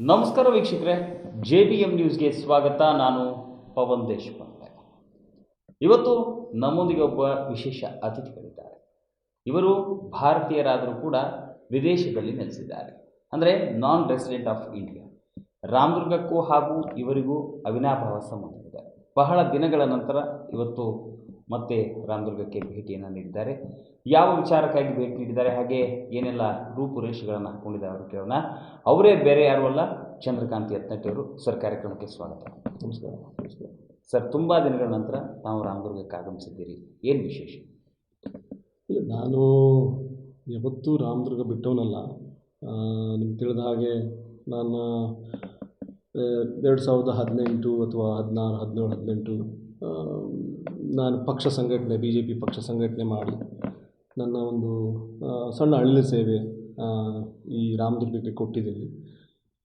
ನಮಸ್ಕಾರ ವೀಕ್ಷಕರೇ, J B M ನ್ಯೂಸ್ಗೆ ಸ್ವಾಗತ. ನಾನು ಪವನ್ ದೇಶಪಾಂಡೆ. ಇವತ್ತು ನಮ್ಮೊಂದಿಗೆ ಒಬ್ಬ ವಿಶೇಷ ಅತಿಥಿಗಳಿದ್ದಾರೆ. ಇವರು ಭಾರತೀಯರಾದರೂ ಕೂಡ ವಿದೇಶದಲ್ಲಿ ನೆಲೆಸಿದ್ದಾರೆ. ಅಂದರೆ ನಾನ್ ರೆಸಿಡೆಂಟ್ ಆಫ್ ಇಂಡಿಯಾ ರಾಮದುರ್ಗಕ್ಕೂ ಹಾಗೂ ಇವರಿಗೂ ಅವಿನಾಭಾವ ಸಂಬಂಧವಿದೆ. ಬಹಳ ದಿನಗಳ ನಂತರ ಇವತ್ತು ಮತ್ತೆ ರಾಮದುರ್ಗಕ್ಕೆ ಭೇಟಿಯನ್ನು ನೀಡಿದ್ದಾರೆ. ಯಾವ ವಿಚಾರಕ್ಕಾಗಿ ಭೇಟಿ ನೀಡಿದ್ದಾರೆ ಹಾಗೆ ಏನೆಲ್ಲ ರೂಪುರೇಷೆಗಳನ್ನು ಹಾಕೊಂಡಿದ್ದಾರೆ ಅವರು ಕೇಳೋಣ. ಅವರೇ ಬೇರೆ ಯಾರು ಅಲ್ಲ ಚಂದ್ರಕಾಂತ್ ಯತ್ನಟ್ಟಿ ಅವರು ಸರ್ ಕಾರ್ಯಕ್ರಮಕ್ಕೆ ಸ್ವಾಗತ. ನಮಸ್ಕಾರ ನಮಸ್ಕಾರ. ಸರ್ ತುಂಬ ದಿನಗಳ ನಂತರ ತಾವು ರಾಮದುರ್ಗಕ್ಕೆ ಆಗಮಿಸಿದ್ದೀರಿ. ಏನು ವಿಶೇಷ? ಇಲ್ಲ ನಾನು ಯಾವತ್ತೂ ರಾಮದುರ್ಗ ಬಿಟ್ಟವನಲ್ಲ. ನಿಮ್ಗೆ ತಿಳಿದ ಹಾಗೆ ನಾನು ಎರಡು ಸಾವಿರದ ಹದಿನೆಂಟು ಅಥವಾ ಹದಿನಾರು, ಹದಿನೇಳು, ಹದಿನೆಂಟು ನಾನು ಪಕ್ಷ ಸಂಘಟನೆ ಬಿ ಜೆ ಪಿ ಪಕ್ಷ ಸಂಘಟನೆ ಮಾಡಿ ನನ್ನ ಒಂದು ಸಣ್ಣ ಹಳ್ಳಿ ಸೇವೆ ಈ ರಾಮದುರ್ಗಕ್ಕೆ ಕೊಟ್ಟಿದ್ದೀನಿ.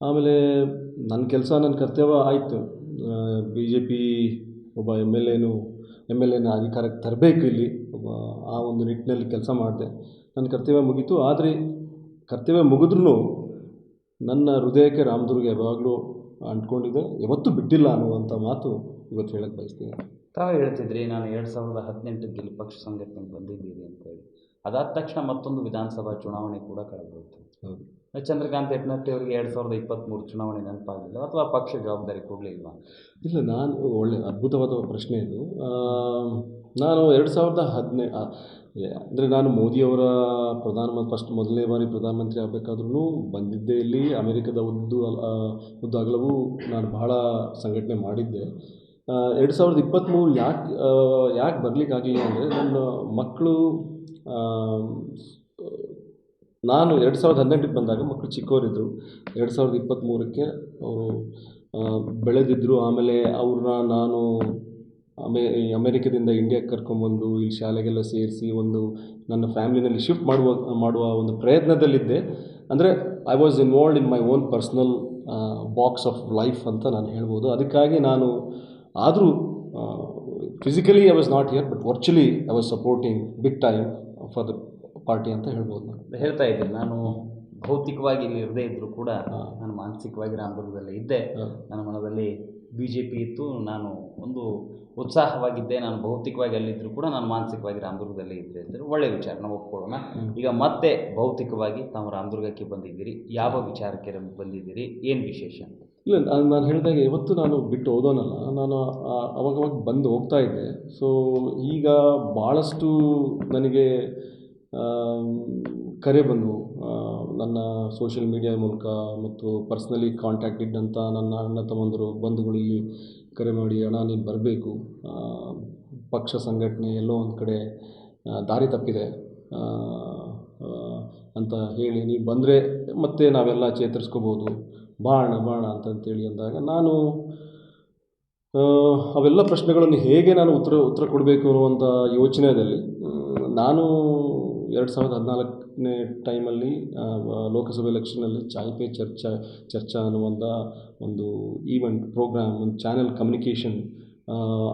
ಆಮೇಲೆ ನನ್ನ ಕೆಲಸ ನನ್ನ ಕರ್ತವ್ಯ ಆಯಿತು. ಬಿ ಜೆ ಪಿ ಒಬ್ಬ ಎಂ ಎಲ್ ಎನು, ಎಂ ಎಲ್ ಎನ ಅಧಿಕಾರಕ್ಕೆ ತರಬೇಕು ಇಲ್ಲಿ. ಒಬ್ಬ ಆ ಒಂದು ನಿಟ್ಟಿನಲ್ಲಿ ಕೆಲಸ ಮಾಡಿದೆ. ನನ್ನ ಕರ್ತವ್ಯ ಮುಗೀತು. ಆದರೆ ಕರ್ತವ್ಯ ಮುಗಿದ್ರೂ ನನ್ನ ಹೃದಯಕ್ಕೆ ರಾಮದುರ್ಗ ಯಾವಾಗಲೂ ಅಂಟ್ಕೊಂಡಿದೆ ಯಾವತ್ತೂ ಬಿಟ್ಟಿಲ್ಲ ಅನ್ನುವಂಥ ಮಾತು ಇವತ್ತು ಹೇಳಕ್ಕೆ ಬಯಸ್ತೀನಿ. ತಾವೇ ಹೇಳ್ತಿದ್ರಿ ನಾನು ಎರಡು ಸಾವಿರದ ಹದಿನೆಂಟಕ್ಕೆ ಪಕ್ಷ ಸಂಘಟನೆಗೆ ಬಂದಿದ್ದೀರಿ ಅಂತೇಳಿ ಅದಾದ ತಕ್ಷಣ ಮತ್ತೊಂದು ವಿಧಾನಸಭಾ ಚುನಾವಣೆ ಕೂಡ ಕಳೆದೋಯ್ತು ಹೌದು. ಚಂದ್ರಕಾಂತ್ ಯತ್ನಟ್ಟಿ ಅವರಿಗೆ ಎರಡು ಸಾವಿರದ ಇಪ್ಪತ್ತ್ಮೂರು ಚುನಾವಣೆ ನೆನಪಾಗಲಿಲ್ಲ ಅಥವಾ ಪಕ್ಷ ಜವಾಬ್ದಾರಿ ಕೊಡಲಿಲ್ಲ ಇಲ್ಲ ನಾನು ಒಳ್ಳೆ ಅದ್ಭುತವಾದ ಪ್ರಶ್ನೆ ಇದು. ನಾನು ಎರಡು ಸಾವಿರದ ಹದಿನೈ ಅಂದರೆ ನಾನು ಮೋದಿಯವರ ಪ್ರಧಾನಮಂತ್ರಿ ಫಸ್ಟ್ ಮೊದಲನೇ ಬಾರಿ ಪ್ರಧಾನಮಂತ್ರಿ ಆಗಬೇಕಾದ್ರೂ ಬಂದಿದ್ದೆ ಇಲ್ಲಿ. ಅಮೆರಿಕದ ಆ, ಉದ್ದು ಅಗಲವೂ ನಾನು ಬಹಳ ಸಂಘಟನೆ ಮಾಡಿದ್ದೆ. ಎರಡು ಸಾವಿರದ ಇಪ್ಪತ್ತ್ಮೂರು ಯಾಕೆ ಯಾಕೆ ಬರಲಿಕ್ಕಾಗಲಿಲ್ಲ ಅಂದರೆ ನನ್ನ ಮಕ್ಕಳು ನಾನು ಎರಡು ಸಾವಿರದ ಹದಿನೆಂಟಕ್ಕೆ ಬಂದಾಗ ಮಕ್ಕಳು ಚಿಕ್ಕವರಿದ್ದರು ಎರಡು ಸಾವಿರದ ಇಪ್ಪತ್ತ್ಮೂರಕ್ಕೆ ಅವರು ಬೆಳೆದಿದ್ದರು ಆಮೇಲೆ ಅವ್ರನ್ನ ನಾನು ಅಮೆ, ಅಮೆರಿಕದಿಂದ ಇಂಡಿಯಾಕ್ಕೆ ಕರ್ಕೊಂಬಂದು, ಇಲ್ಲಿ ಶಾಲೆಗೆಲ್ಲ ಸೇರಿಸಿ ಒಂದು ನನ್ನ ಫ್ಯಾಮಿಲಿನಲ್ಲಿ ಶಿಫ್ಟ್ ಮಾಡುವ ಮಾಡುವ ಒಂದು ಪ್ರಯತ್ನದಲ್ಲಿದ್ದೆ. ಅಂದರೆ I was involved in my own personal box of life ಅಂತ ನಾನು ಹೇಳ್ಬೋದು. ಅದಕ್ಕಾಗಿ ನಾನು ಆದರೂ physically I was not here but virtually I was supporting big time for the party ಅಂತ ಹೇಳ್ಬೋದು. ನಾನು ಹೇಳ್ತಾ ಇದ್ದೀನಿ ನಾನು ಭೌತಿಕವಾಗಿ ಇಲ್ಲಿ ಇರದೇ ಇದ್ದರೂ ಕೂಡ ನಾನು ಮಾನಸಿಕವಾಗಿ ರಾಮದುರ್ಗದಲ್ಲೇ ಇದ್ದೆ. ನನ್ನ ಮನದಲ್ಲಿ ಬಿ ಜೆ ಪಿ ಇತ್ತು ನಾನು ಒಂದು ಉತ್ಸಾಹವಾಗಿದ್ದೆ ನಾನು ಭೌತಿಕವಾಗಿ ಅಲ್ಲಿದ್ದರೂ ಕೂಡ ನಾನು ಮಾನಸಿಕವಾಗಿ ರಾಮದುರ್ಗದಲ್ಲೇ ಇದ್ದೆ ಅಂದರೆ ಒಳ್ಳೆಯ ವಿಚಾರ ನಾವು ಒಪ್ಕೊಳ್ಳೋಣ. ಈಗ ಮತ್ತೆ ಭೌತಿಕವಾಗಿ ತಾವು ರಾಮದುರ್ಗಕ್ಕೆ ಬಂದಿದ್ದೀರಿ ಯಾವ ವಿಚಾರಕ್ಕೆ ಬಂದಿದ್ದೀರಿ ಏನು ವಿಶೇಷ? ಇಲ್ಲ ನಾನು ನಾನು ಹೇಳಿದಾಗ ಇವತ್ತು ನಾನು ಬಿಟ್ಟು ಓದೋನಲ್ಲ ನಾನು ಅವಾಗವಾಗ ಬಂದು ಹೋಗ್ತಾ ಇದ್ದೆ. ಸೊ ಈಗ ಭಾಳಷ್ಟು ನನಗೆ ಕರೆ ಬಂದವು. ನನ್ನ ಸೋಷಿಯಲ್ ಮೀಡಿಯಾ ಮೂಲಕ ಮತ್ತು ಪರ್ಸ್ನಲಿ ಕಾಂಟ್ಯಾಕ್ಟ್ ಇದ್ದಂಥ ನನ್ನ ಅಣ್ಣ ತಮ್ಮಂದರು ಬಂಧುಗಳು ಇಲ್ಲಿ ಕರೆ ಮಾಡಿ, ಅಣ್ಣ, ನೀನು ಬರಬೇಕು. ಪಕ್ಷ ಸಂಘಟನೆ ಎಲ್ಲೋ ಒಂದು ಕಡೆ ದಾರಿ ತಪ್ಪಿದೆ. ಅಂತ ಹೇಳಿ ನೀವು ಬಂದರೆ ಮತ್ತೆ ನಾವೆಲ್ಲ ಚೇತರಿಸ್ಕೋಬೋದು. ಬಾಣ ಬಾಣ ಅಂತಂತೇಳಿ ಅಂದಾಗ ನಾನು ಅವೆಲ್ಲ ಪ್ರಶ್ನೆಗಳನ್ನು ಹೇಗೆ ನಾನು ಉತ್ತರ ಉತ್ತರ ಕೊಡಬೇಕು ಅನ್ನುವಂಥ ಯೋಚನೆಯಲ್ಲಿ ನಾನು ಎರಡು ಸಾವಿರದ ಹದಿನಾಲ್ಕನೇ ಟೈಮಲ್ಲಿ ಲೋಕಸಭೆ ಎಲೆಕ್ಷನಲ್ಲಿ ಚಾಯ್ ಪೇ ಚರ್ಚಾ ಚರ್ಚಾ ಅನ್ನುವಂಥ ಒಂದು ಈವೆಂಟ್, ಪ್ರೋಗ್ರಾಮ್, ಒಂದು ಚಾನೆಲ್ ಕಮ್ಯುನಿಕೇಷನ್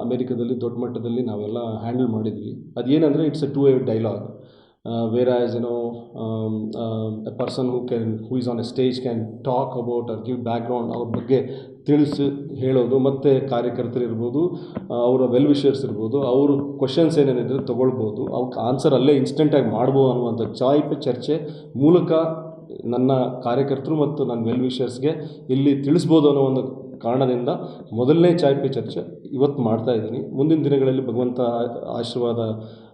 ಅಮೇರಿಕದಲ್ಲಿ ದೊಡ್ಡ ಮಟ್ಟದಲ್ಲಿ ನಾವೆಲ್ಲ ಹ್ಯಾಂಡಲ್ ಮಾಡಿದ್ವಿ. ಅದೇನಂದರೆ, it's a to a dialogue. Where as ಏನೋ a person who can who is on a stage can talk about our give background, ಅವ್ರ ಬಗ್ಗೆ ತಿಳಿಸಿ ಹೇಳೋದು, ಮತ್ತು ಕಾರ್ಯಕರ್ತರು ಇರ್ಬೋದು ಅವರ ವೆಲ್ ವಿಷರ್ಸ್ ಇರ್ಬೋದು, ಅವರು ಕ್ವಶನ್ಸ್ ಏನೇನಿದ್ರೆ ತೊಗೊಳ್ಬೋದು ಅವಕ್ಕೆ ಆನ್ಸರ್ ಅಲ್ಲೇ ಇನ್ಸ್ಟೆಂಟಾಗಿ ಮಾಡ್ಬೋದು ಅನ್ನುವಂಥ ಚಾಯ್ ಪೇ ಚರ್ಚೆ ಮೂಲಕ ನನ್ನ ಕಾರ್ಯಕರ್ತರು ಮತ್ತು ನನ್ನ ವೆಲ್ ವಿಷರ್ಸ್ಗೆ ಇಲ್ಲಿ ತಿಳಿಸ್ಬೋದು ಅನ್ನೋ ಒಂದು ಕಾರಣದಿಂದ ಮೊದಲನೇ ಚಾಯ್ ಪೇ ಚರ್ಚೆ ಇವತ್ತು ಮಾಡ್ತಾ ಇದ್ದೀನಿ. ಮುಂದಿನ ದಿನಗಳಲ್ಲಿ ಭಗವಂತ ಆಶೀರ್ವಾದ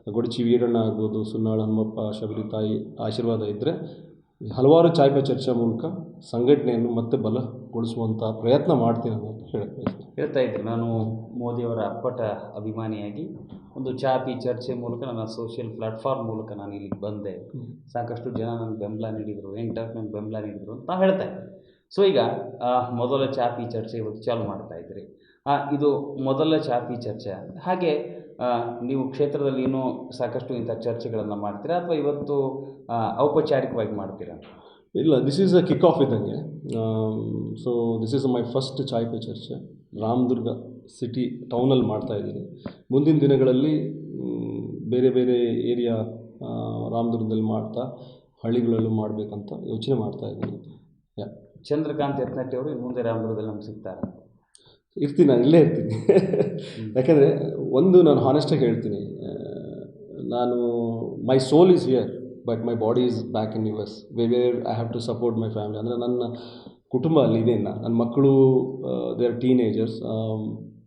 ಗೊಡಚಿ ವೀರಣ್ಣ ಆಗ್ಬೋದು ಸುನ್ನಾಳ ಹನುಮಪ್ಪ ಶಬರಿ ತಾಯಿ ಆಶೀರ್ವಾದ ಇದ್ದರೆ ಹಲವಾರು ಚಾಯ್ಪ ಚರ್ಚಾ ಮೂಲಕ ಸಂಘಟನೆಯನ್ನು ಮತ್ತೆ ಬಲಗೊಳಿಸುವಂಥ ಪ್ರಯತ್ನ ಮಾಡ್ತೀನಿ ಅಂತ ಹೇಳಕ್ಕೆ ಹೇಳ್ತಾ ಇದ್ದೆ ನಾನು ಮೋದಿಯವರ ಅಪ್ಪಟ ಅಭಿಮಾನಿಯಾಗಿ ಒಂದು ಚಾಪಿ ಚರ್ಚೆ ಮೂಲಕ ನನ್ನ ಸೋಷಿಯಲ್ ಪ್ಲಾಟ್ಫಾರ್ಮ್ ಮೂಲಕ ನಾನು ಇಲ್ಲಿಗೆ ಬಂದೆ. ಸಾಕಷ್ಟು ಜನ ನನಗೆ ಬೆಂಬಲ ನೀಡಿದರು ಎಂಟರ್ ನನಗೆ ಬೆಂಬಲ ನೀಡಿದರು ಅಂತ ಹೇಳ್ತಾ ಇದ್ದೆ. ಸೊ ಈಗ ಆ, ಮೊದಲ ಚಾಪಿ ಚರ್ಚೆ ಇವತ್ತು ಚಾಲು ಮಾಡ್ತಾ ಇದ್ರಿ. ಇದು ಮೊದಲ ಚಾಪಿ ಚರ್ಚೆ. ಹಾಗೆ ನೀವು ಕ್ಷೇತ್ರದಲ್ಲಿ ಇನ್ನೂ ಸಾಕಷ್ಟು ಇಂಥ ಚರ್ಚೆಗಳನ್ನು ಮಾಡ್ತೀರಾ ಅಥವಾ ಇವತ್ತು ಔಪಚಾರಿಕವಾಗಿ ಮಾಡ್ತೀರಾ? ಇಲ್ಲ this is a kick off ಇದ್ದಂಗೆ. So this is my first Chai Pe Charcha. Ramdurg city ಟೌನಲ್ಲಿ ಮಾಡ್ತಾ ಇದ್ದೀನಿ. ಮುಂದಿನ ದಿನಗಳಲ್ಲಿ ಬೇರೆ ಬೇರೆ ಏರಿಯಾ ರಾಮದುರ್ಗದಲ್ಲಿ ಮಾಡ್ತಾ ಹಳ್ಳಿಗಳಲ್ಲೂ ಮಾಡಬೇಕಂತ ಯೋಚನೆ ಮಾಡ್ತಾ ಇದ್ದೀನಿ. ಯಾ. ಚಂದ್ರಕಾಂತ್ ಯತ್ನಟ್ಟಿ ಅವರು ಇನ್ನು ಮುಂದೆ ರಾಮದುರ್ಗದಲ್ಲಿ ನಮ್ಗೆ ಸಿಗ್ತಾರೆ. ಇರ್ತೀನಿ ನಾನು ಇಲ್ಲೇ ಇರ್ತೀನಿ. ಯಾಕೆಂದರೆ ಒಂದು ನಾನು ಹಾನೆಸ್ಟಾಗಿ ಹೇಳ್ತೀನಿ ನಾನು my soul is here but my body is back in U S we where I have to support my family ಅಂದರೆ ನನ್ನ ಕುಟುಂಬ ಅಲ್ಲಿ ಇದೆ ಇನ್ನು. ನನ್ನ ಮಕ್ಕಳು they are teenagers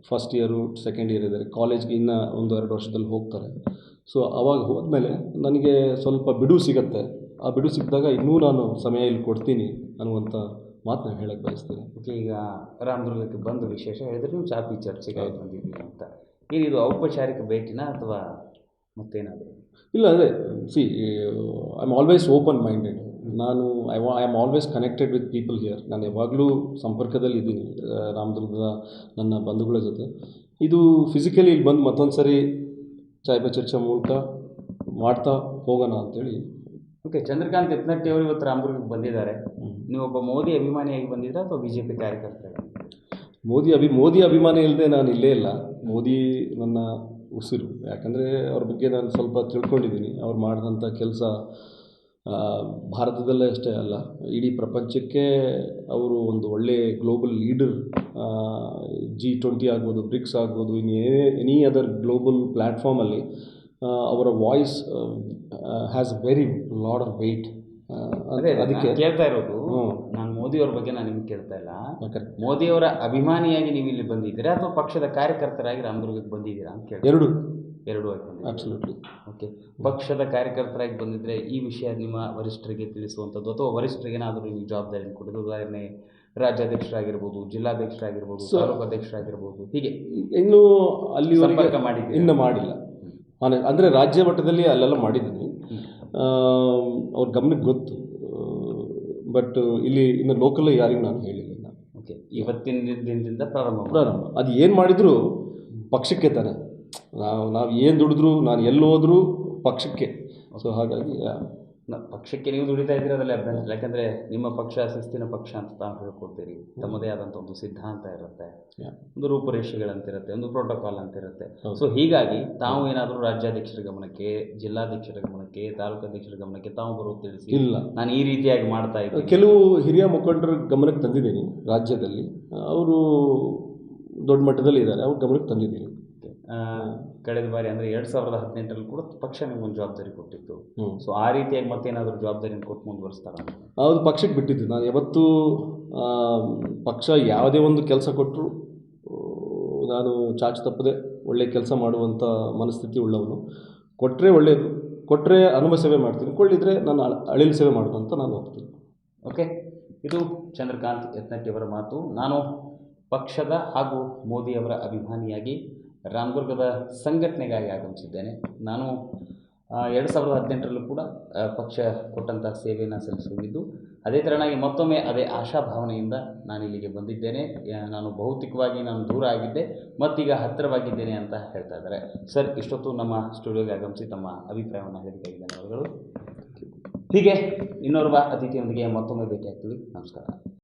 first year second year ಇದ್ದಾರೆ. ಕಾಲೇಜ್ಗೆ ಇನ್ನೂ ಒಂದು ಎರಡು ವರ್ಷದಲ್ಲಿ ಹೋಗ್ತಾರೆ. ಸೊ ಅವಾಗ ಹೋದ್ಮೇಲೆ ನನಗೆ ಸ್ವಲ್ಪ ಬಿಡುವು ಸಿಗತ್ತೆ. ಆ ಬಿಡುವು ಸಿಕ್ಕಿದಾಗ ಇನ್ನೂ ನಾನು ಸಮಯ ಇಲ್ಲಿ ಕೊಡ್ತೀನಿ ಅನ್ನುವಂಥ ಮಾತನ್ನ ಹೇಳಕ್ಕೆ ಬಯಸ್ತೀನಿ. ಓಕೆ ಈಗ ರಾಮದುರ್ಗಕ್ಕೆ ಬಂದು ವಿಶೇಷ ಹೇಳಿದ್ರೆ ನೀವು ಚಾಪಿ ಚರ್ಚೆಗೆ ಬಂದಿದ್ದೀನಿ ಅಂತ. ಇದು ಔಪಚಾರಿಕ ಭೇಟಿನ ಅಥವಾ ಮತ್ತೇನಾದರೂ? ಇಲ್ಲ ಅದೇ see I am always open minded ನಾನು I was I am always connected with people here ನಾನು ಯಾವಾಗಲೂ ಸಂಪರ್ಕದಲ್ಲಿ ಇದ್ದೀನಿ ರಾಮದುರ್ಗದ ನನ್ನ ಬಂಧುಗಳ ಜೊತೆ. ಇದು ಫಿಸಿಕಲಿ ಇಲ್ಲಿ ಬಂದು ಮತ್ತೊಂದು ಸರಿ ಚಾಯ್ ಪೆ ಚರ್ಚೆ ಮೂಲಕ ಮಾಡ್ತಾ ಹೋಗೋಣ ಅಂತೇಳಿ ಓಕೆ ಚಂದ್ರಕಾಂತ್ ಯತ್ನಟ್ಟಿ ಅವರು ಇವತ್ತು ರಾಮದುರ್ಗಕ್ಕೆ ಬಂದಿದ್ದಾರೆ. ನೀವು ಒಬ್ಬ ಮೋದಿ ಅಭಿಮಾನಿಯಾಗಿ ಬಂದಿದ್ದೀರಾ ಅಥವಾ ಬಿ ಜೆ ಪಿ ಕಾರ್ಯಕರ್ತರಾಗಿ ಮೋದಿ ಅಭಿ ಮೋದಿ ಅಭಿಮಾನಿ ಇಲ್ಲದೆ ನಾನು ಇಲ್ಲೇ ಇಲ್ಲ. ಮೋದಿ ನನ್ನ ಉಸಿರು. ಯಾಕಂದರೆ ಅವ್ರ ಬಗ್ಗೆ ನಾನು ಸ್ವಲ್ಪ ತಿಳ್ಕೊಂಡಿದ್ದೀನಿ. ಅವ್ರು ಮಾಡಿದಂಥ ಕೆಲಸ ಭಾರತದಲ್ಲೇ ಅಷ್ಟೇ ಅಲ್ಲ. ಇಡೀ ಪ್ರಪಂಚಕ್ಕೆ ಅವರು ಒಂದು ಒಳ್ಳೆ ಗ್ಲೋಬಲ್ ಲೀಡರ್ ಜಿ ಟ್ವೆಂಟಿ ಆಗ್ಬೋದು ಬ್ರಿಕ್ಸ್ ಆಗ್ಬೋದು ಇನ್ನು ಏನೇ ಎನಿ ಅದರ್ ಗ್ಲೋಬಲ್ ಪ್ಲ್ಯಾಟ್ಫಾರ್ಮಲ್ಲಿ ಅವರ voice has very lot of weight ಅದೇ ಅದಕ್ಕೆ ಕೇಳ್ತಾ ಇರೋದು. ನಾನು ಮೋದಿಯವ್ರ ಬಗ್ಗೆ ನಾನು ನಿಮ್ಗೆ ಕೇಳ್ತಾ ಇಲ್ಲ. ಮೋದಿಯವರ ಅಭಿಮಾನಿಯಾಗಿ ನೀವು ಇಲ್ಲಿ ಬಂದಿದ್ದೀರಾ ಅಥವಾ ಪಕ್ಷದ ಕಾರ್ಯಕರ್ತರಾಗಿ ರಾಮದುರ್ಗಕ್ಕೆ ಬಂದಿದ್ದೀರಾ ಅಂತ ಕೇಳಿ ಎರಡು. ಎರಡು ಅಬ್ಸಲ್ಯೂಟ್ಲಿ ಓಕೆ ಪಕ್ಷದ ಕಾರ್ಯಕರ್ತರಾಗಿ ಬಂದಿದ್ದರೆ ಈ ವಿಷಯ ನಿಮ್ಮ ವರಿಷ್ಠರಿಗೆ ತಿಳಿಸುವಂಥದ್ದು ಅಥವಾ ವರಿಷ್ಠರಿಗೇನಾದರೂ ನೀವು ಜವಾಬ್ದಾರಿಯನ್ನು ಕೊಡೋದು? ಉದಾಹರಣೆ ರಾಜ್ಯಾಧ್ಯಕ್ಷರಾಗಿರ್ಬೋದು ಜಿಲ್ಲಾಧ್ಯಕ್ಷರಾಗಿರ್ಬೋದು ತಾಲೂಕು ಅಧ್ಯಕ್ಷರಾಗಿರ್ಬೋದು ಹೀಗೆ. ಇನ್ನೂ ಅಲ್ಲಿ ಸಂಪರ್ಕ ಮಾಡಿದ್ದೀರಾ? ಇನ್ನೂ ಮಾಡಿಲ್ಲ. ಆನೆ- ಅಂದರೆ ರಾಜ್ಯ ಮಟ್ಟದಲ್ಲಿ ಅಲ್ಲೆಲ್ಲ ಮಾಡಿದ್ದೀನಿ. ಅವ್ರ ಗಮನಕ್ಕೆ ಗೊತ್ತು. ಬಟ್ ಇಲ್ಲಿ ಇನ್ನು ಲೋಕಲ್ ಯಾರಿಗೂ ನಾನು ಹೇಳಿಲ್ಲ ಓಕೆ ಇವತ್ತಿನ ದಿನದಿಂದ ಪ್ರಾರಂಭ ಪ್ರಾರಂಭ. ಅದು ಏನು ಮಾಡಿದ್ರು ಪಕ್ಷಕ್ಕೆ ತಾನೆ. ನಾವು ನಾವು ಏನು ದುಡಿದ್ರು ನಾನು ಎಲ್ಲಿ ಹೋದ್ರೂ ಪಕ್ಷಕ್ಕೆ. ಸೊ ಹಾಗಾಗಿ ಪಕ್ಷಕ್ಕೆ ನೀವು ದುಡಿತಾ ಇದ್ದೀರ ಅದರಲ್ಲಿ ಅಭ್ಯಾಸ ಇಲ್ಲ. ಯಾಕಂದ್ರೆ ನಿಮ್ಮ ಪಕ್ಷ ಶಿಸ್ತಿನ ಪಕ್ಷ ಅಂತ ತಾವು ಹೇಳ್ಕೊಡ್ತೀರಿ. ತಮ್ಮದೇ ಆದಂಥ ಒಂದು ಸಿದ್ಧಾಂತ ಇರುತ್ತೆ. ಒಂದು ರೂಪುರೇಷೆಗಳಂತಿರುತ್ತೆ ಒಂದು ಪ್ರೋಟೋಕಾಲ್ ಅಂತಿರುತ್ತೆ. ಸೊ ಹೀಗಾಗಿ ತಾವು ಏನಾದರೂ ರಾಜ್ಯಾಧ್ಯಕ್ಷರ ಗಮನಕ್ಕೆ ಜಿಲ್ಲಾಧ್ಯಕ್ಷರ ಗಮನಕ್ಕೆ ತಾಲೂಕಾಧ್ಯಕ್ಷರ ಗಮನಕ್ಕೆ ತಾವು ಬರೋದು ತಿಳಿಸಿ. ಇಲ್ಲ. ನಾನು ಈ ರೀತಿಯಾಗಿ ಮಾಡ್ತಾ ಇದ್ದೀನಿ. ಕೆಲವು ಹಿರಿಯ ಮುಖಂಡರ ಗಮನಕ್ಕೆ ತಂದಿದ್ದೀನಿ ರಾಜ್ಯದಲ್ಲಿ. ಅವರು ದೊಡ್ಡ ಮಟ್ಟದಲ್ಲಿ ಇದ್ದಾರೆ ಅವ್ರ ಗಮನಕ್ಕೆ ತಂದಿದ್ದೀನಿ. ಕಳೆದ ಬಾರಿ ಅಂದರೆ ಎರಡು ಸಾವಿರದ ಹದಿನೆಂಟರಲ್ಲಿ ಕೂಡ ಪಕ್ಷ ನಿಮ್ಗೊಂದು ಜವಾಬ್ದಾರಿ ಕೊಟ್ಟಿತ್ತು. ಸೊ ಆ ರೀತಿಯಾಗಿ ಮತ್ತೇನಾದರೂ ಜವಾಬ್ದಾರಿಯನ್ನು ಕೊಟ್ಟು ಮುಂದುವರಿಸ್ತಾರ? ಅದು ಪಕ್ಷಕ್ಕೆ ಬಿಟ್ಟಿದ್ದು. ನಾನು ಯಾವತ್ತೂ ಪಕ್ಷ ಯಾವುದೇ ಒಂದು ಕೆಲಸ ಕೊಟ್ಟರು ನಾನು ಚಾಚು ತಪ್ಪದೆ ಒಳ್ಳೆ ಕೆಲಸ ಮಾಡುವಂಥ ಮನಸ್ಥಿತಿ ಉಳ್ಳವನು. ಕೊಟ್ಟರೆ ಒಳ್ಳೆಯದು ಕೊಟ್ಟರೆ ಅನುಭವ ಸೇವೆ ಮಾಡ್ತೀನಿ ಕೊಳ್ಳಿದ್ರೆ ನಾನು ಅಳ- ಅಳಿಲು ಸೇವೆ ಮಾಡ್ಕೊಂತ ನಾನು ಹೋಗ್ತೀನಿ ಓಕೆ ಇದು ಚಂದ್ರಕಾಂತ್ ಯತ್ನಟ್ಟಿಯವರ ಮಾತು. ನಾನು ಪಕ್ಷದ ಹಾಗೂ ಮೋದಿಯವರ ಅಭಿಮಾನಿಯಾಗಿ ರಾಮದುರ್ಗದ ಸಂಘಟನೆಗಾಗಿ ಆಗಮಿಸಿದ್ದೇನೆ. ನಾನು ಎರಡು ಸಾವಿರದ ಹದಿನೆಂಟರಲ್ಲೂ ಕೂಡ ಪಕ್ಷ ಕೊಟ್ಟಂತಹ ಸೇವೆಯನ್ನು ಸಲ್ಲಿಸೋಗಿದ್ದು ಅದೇ ಥರನಾಗಿ ಮತ್ತೊಮ್ಮೆ ಅದೇ ಆಶಾಭಾವನೆಯಿಂದ ನಾನು ಇಲ್ಲಿಗೆ ಬಂದಿದ್ದೇನೆ. ನಾನು ಭೌತಿಕವಾಗಿ ನಾನು ದೂರ ಆಗಿದ್ದೆ ಮತ್ತೀಗ ಹತ್ತಿರವಾಗಿದ್ದೇನೆ ಅಂತ ಹೇಳ್ತಾ ಇದ್ದಾರೆ. ಸರ್ ಇಷ್ಟೊತ್ತು ನಮ್ಮ ಸ್ಟುಡಿಯೋಗೆ ಆಗಮಿಸಿ ತಮ್ಮ ಅಭಿಪ್ರಾಯವನ್ನು ಹೇಳಿದ್ದಕ್ಕೆ ಅವರುಗಳು ಹೀಗೆ ಇನ್ನೋರ್ವ ಅತಿಥಿಯೊಂದಿಗೆ ಮತ್ತೊಮ್ಮೆ ಭೇಟಿಯಾಗ್ತೀವಿ. ನಮಸ್ಕಾರ.